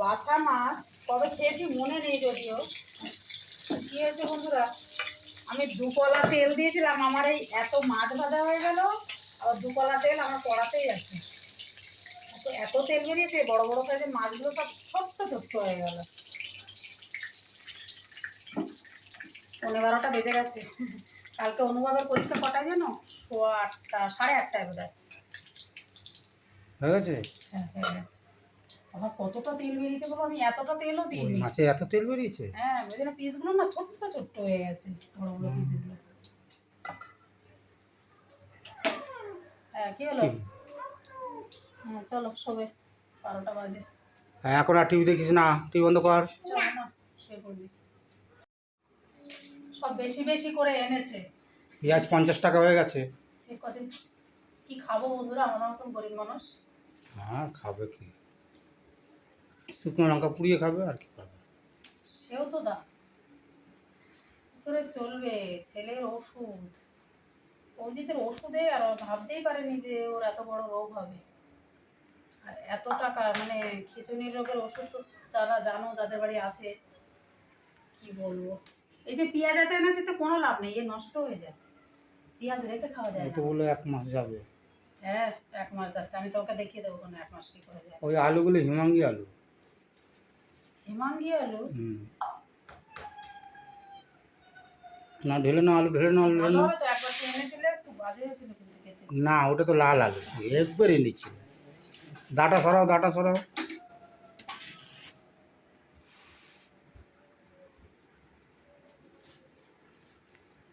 বাছা মাছ কবে খেয়েছি মনে নেই যদিও। কি হয়েছে বন্ধুরা? আমি দুকলা তেল দিয়েছিলাম আমার এই এত মাছ ভাজা হয়ে গেল আর দুকলা তেল আমার কড়াতেই আছে। এত এত তেল বেরিয়েছে বড় বড় সাইজের মাছগুলো সব ছোট্ট ছোট্ট হয়ে গেল। পনেরো বারোটা বেজে গেছে। কালকে অনুভবের পরীক্ষা কটায় যেন সোয়া আটটা সাড়ে আটটায় বোধ হয় হয়ে গেছে? হ্যাঁ হয়ে গেছে। কতটা তেল বেরিয়েছে বলো আমি এতটা তেলও ওই দিইনি। মাছে এত তেল বেরিয়েছে? হ্যাঁ ওই জন্য পিসগুলো না ছোট্ট ছোট্ট হয়ে গেছে বড় বড় পিসগুলো হ্যাঁ কি হলো? হ্যাঁ চলো শোবে বারোটা বাজে। হ্যাঁ, এখন আর টিভি দেখিস না টিভি বন্ধ কর। সব বেশি বেশি করে এনেছে। পেঁয়াজ পঞ্চাশ টাকা হয়ে গেছে। সে কদিন কি খাব বন্ধুরা? আমাদের মতন গরিব মানুষ। হ্যাঁ খাবে কি? শুকনো লঙ্কা পুড়িয়ে খাবে আর কি খাবে। সেও তো দাম। করে চলবে? ছেলের ওষুধ। অজিতের ওষুধে আর ভাবতেই পারেনি যে ওর এত বড় রোগ হবে। আর এত টাকা মানে খিচুনির রোগের ওষুধ তো যারা জানো যাদের বাড়ি আছে কি বলব? এই যে পেঁয়াজ এত এনেছে তো কোনো লাভ নেই এ নষ্ট হয়ে যায়। পেঁয়াজ রেখে খাওয়া যায় না তো বলে এক মাস যাবে। হ্যাঁ এক মাস যাচ্ছে। আমি তোকে দেখিয়ে দেবো কোনো এক মাস কি করে যায়। ওই আলুগুলো হিমাঙ্গি আলু। হিমাঙ্গি আলু। না ঢেলে না আলু ঢেলে না আলু ঢেলে না ওটা তো লাল আলু একবারে নিচ্ছিল ডাটা সরাও ডাটা সরাও।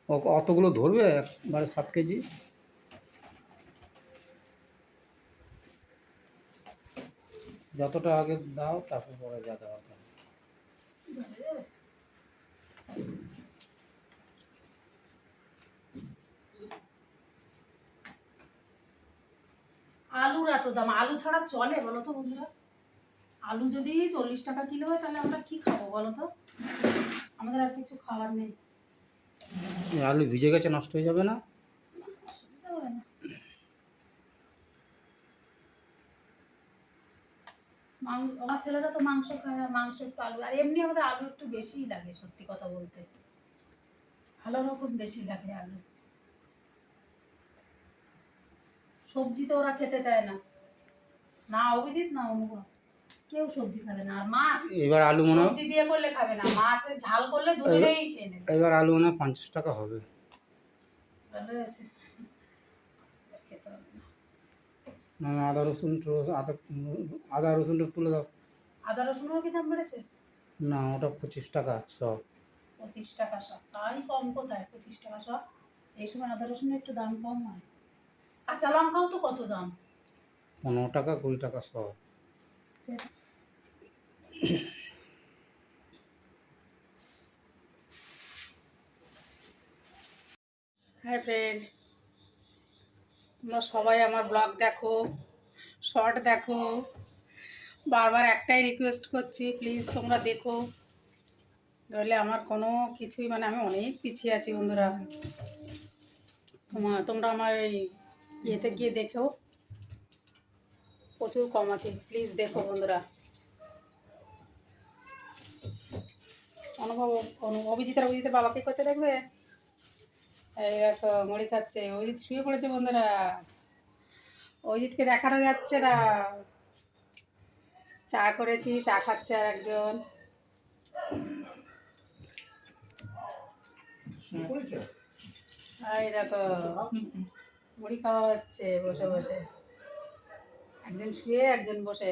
ও অতগুলো ধরবে একবারে সাত কেজি? যতটা আগে দাও তারপর পরে যা দেওয়ার দাও। আলুর এত দাম, আলু ছাড়া চলে বলো তো বন্ধুরা? আলু যদি চল্লিশ টাকা কিলো হয়, তাহলে আমরা কি খাব বলো তো আমাদের আর কিছু খাবার নেই। আলু ভিজে গেছে, নষ্ট হয়ে যাবে না অসুবিধা হয় না। মাং- আমার ছেলেরা তো মাংস খায় আর মাংস একটু আলু আর এমনি আমাদের আলু একটু বেশিই লাগে সত্যি কথা বলতে। ভালো রকম বেশি লাগে আলু। সবজি তো ওরা খেতে চায় না। না অভিজিৎ না অনুভব। কেউ সবজি খাবে না। আর মাছ এবার আলু মনে সবজি দিয়ে করলে খাবে না। মাছ ঝাল করলে দুজনেই খেয়ে নেবে। এবার আলু মনে পঞ্চাশ টাকা হবে। ভালো আছে খেতে হবে না আদা রসুন আদা আদা রসুনটা তুলে দাও। আদা রসুনও কি দাম বেড়েছে? না ওটা পঁচিশ টাকা সব। পঁচিশ টাকা সব। তাই কম কোথায়? পঁচিশ টাকা সব। এই সময় আদা রসুনের একটু দাম কম হয়। কাঁচা লঙ্কাও তো কত দাম? পনেরো টাকা কুড়ি টাকা সব। হাই ফ্রেন্ড তোমরা সবাই আমার ব্লগ দেখো, শর্ট দেখো। বারবার একটাই রিকোয়েস্ট করছি প্লিজ তোমরা দেখো। নইলে আমার কোনো কিছুই মানে আমি অনেক পিছিয়ে আছি বন্ধুরা। তোমার তোমরা আমার এই ইয়েতে গিয়ে দেখো। প্রচুর কম আছে প্লিজ দেখো বন্ধুরা। অনুভব অনু- অভিজিৎ অভিজিতের বাবাকে করছে দেখবে? এই দেখো মুড়ি খাচ্ছে। অজিত শুয়ে পড়েছে বন্ধুরা। অজিতকে দেখানো যাচ্ছে না। চা করেছি চা খাচ্ছে আর একজন। এই দেখো মুড়ি খাওয়া হচ্ছে বসে বসে। একজন শুয়ে একজন বসে।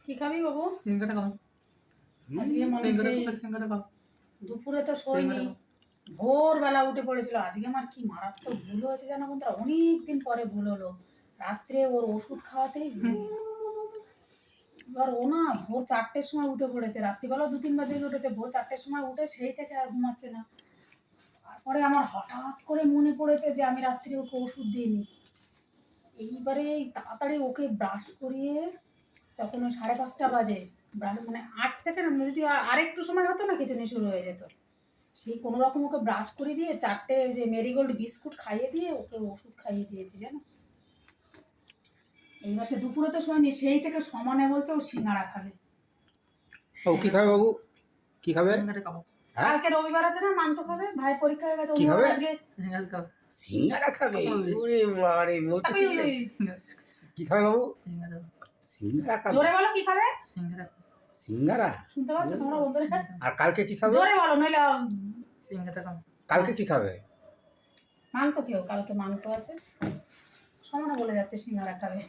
কি খাবি বাবু? দুপুরে তো শোয়নি। ভোরবেলা উঠে পড়েছিল। আজকে আমার কি মারাত্মক ভুল হয়েছে জানো বন্ধুরা? অনেক দিন পরে ভুল হলো। রাত্রে ওর ওষুধ খাওয়াতেই ভুলে গেছি। এবার ও না ভোর চারটের সময় উঠে পড়েছে। রাত্রিবেলা দু তিন বাজে উঠেছে। ভোর চারটের সময় উঠে সেই থেকে আর ঘুমাচ্ছে না। তারপরে আমার হঠাৎ করে মনে পড়েছে যে আমি রাত্রে ওকে ওষুধ দিইনি। এইবারে তাড়াতাড়ি ওকে ব্রাশ করিয়ে তখন ওই সাড়ে পাঁচটা বাজে মানে আট থেকে না যদি আর- আরেকটু সময় হতো না খিচুনি শুরু হয়ে যেত। সেই কোনো রকম ওকে ব্রাশ করে দিয়ে চারটে যে মেরিগোল্ড বিস্কুট খাইয়ে দিয়ে ওকে ওষুধ খাইয়ে দিয়েছি জানো? এই মাসে দুপুরে তো শোয়নি সেই থেকে সমানে বলছে ও সিঙ্গাড়া খাবে। বাবু কি খাবে বাবু? কি খাবে? হ্যাঁ? কালকে রবিবার আছে না মাংস খাবে? ভাই পরীক্ষা হয়ে গেছে কি ও খাবে? আজকে। সিঙ্গারা খাবে। ওরে বাবারে বলতে কি খাবে বাবু? সিঙ্গারা খাবে। জোরে বলো কি খাবে? সিঙ্গারা? শুনতে পাচ্ছ? তোমরা বন্ধুরা? আর কালকে কি খাবে? জোরে বলো নইলে কালকে কি খাবে? মাংস খেও কালকে মাংস আছে। সমানে বলে যাচ্ছে সিঙ্গারা খাবে।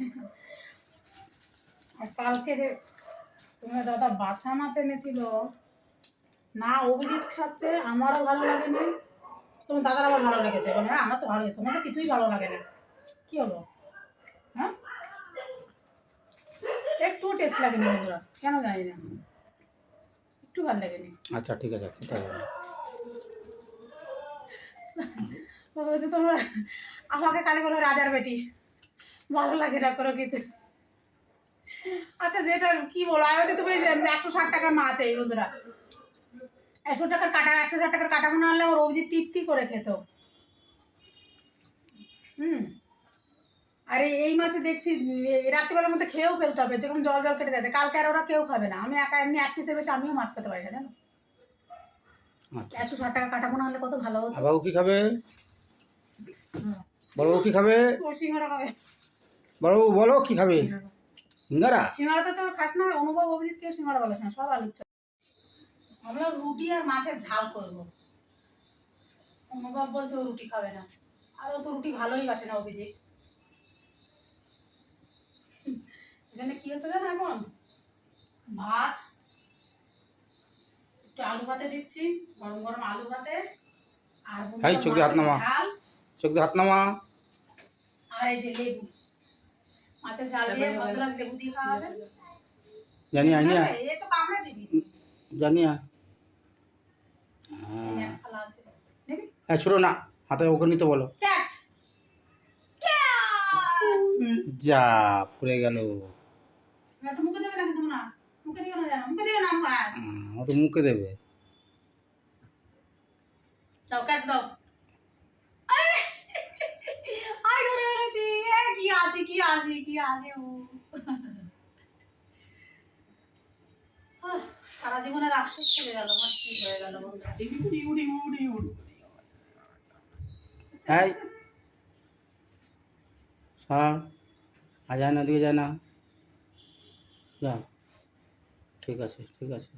আর কালকে যে তোমার দাদা বাছা মাছ এনেছিল না অভিজিৎ খাচ্ছে আমারও ভালো লাগেনি। তোমার দাদার আবার ভালো লেগেছে? বলে হ্যাঁ আমার তো ভালো লেগেছে আমার তো কিছুই ভালো লাগে না। কি হলো হ্যাঁ একটু টেস্ট লাগেনি বন্ধুরা কেন জানি না। একটু ভালো লাগেনি। আচ্ছা ঠিক আছে খেতে হবে। বলছে তোমরা আমাকে কালি বলো রাজার বেটি। ভালো লাগে না কোনো কিছু। আচ্ছা যেটা কি বলো আমি হচ্ছে তুমি একশো ষাট টাকার মাছ এই বন্ধুরা। একশো টাকার কাটা একশো ষাট টাকার কাটা মনে আনলে ওর অভিজিৎ তৃপ্তি করে খেত। হুম। আরে এই মাছে দেখছি রাত্রিবেলার মধ্যে খেয়েও ফেলতে হবে যেরকম জল জল কেটে যাচ্ছে। কালকে আর ওরা কেউ খাবে না। আমি একা এমনি এক পিসের বেশি আমিও মাছ খেতে পারি না জানো? আচ্ছা। একশো ষাট টাকা কাটা মনে হলে কত ভালো হতো। বাবু কি খাবে? বড় কি খাবে? সিঙ্গারা খাবে। বড় বলো কি খাবে? সিঙ্গারা সিঙ্গাড়া তো তোর খাস না অনুভব অভিজিৎ কেউ সিঙ্গাড়া বলে না সব আলুর চপ। আমরা রুটি আর মাছের ঝাল করব। অনুভব বলছে ও রুটি খাবে না। আর ও তো রুটি ভালোই বাসে না অভিজিৎ। এখানে কি হচ্ছে জানো এখন? ভাত একটু আলু ভাতে দিচ্ছি গরম গরম আলু ভাতে আর চোখ দিয়ে হাত নামা। চোখ দিয়ে হাত নামা। আর এই যে লেবু। মাছের ঝাল দিয়ে ভদ্রাজ লেবু দিয়ে খাওয়া হবে। জানি আই না এ তো কামড়ে দিবি। জানি? হ্যাঁ ছোটো না হাতে ওকে নিতে বলো। যা পড়ে গেল। একটু মুখে দেবে না কিন্তু না? মুখে দিও না মুখে দিও না আমার ও তো মুখে দেবে। দাও ক্যাচ দাও। আই! আই ধরে ফেলেছি এ, কি আসি কি আসি কি আসি ও। আহ, সারা জীবনের আফসোস চলে গেল আমার কি হয়ে গেল বন্ধুরা। হ্যাঁ আর যায় না ওদিকে যায় না। যা ঠিক আছে ঠিক আছে।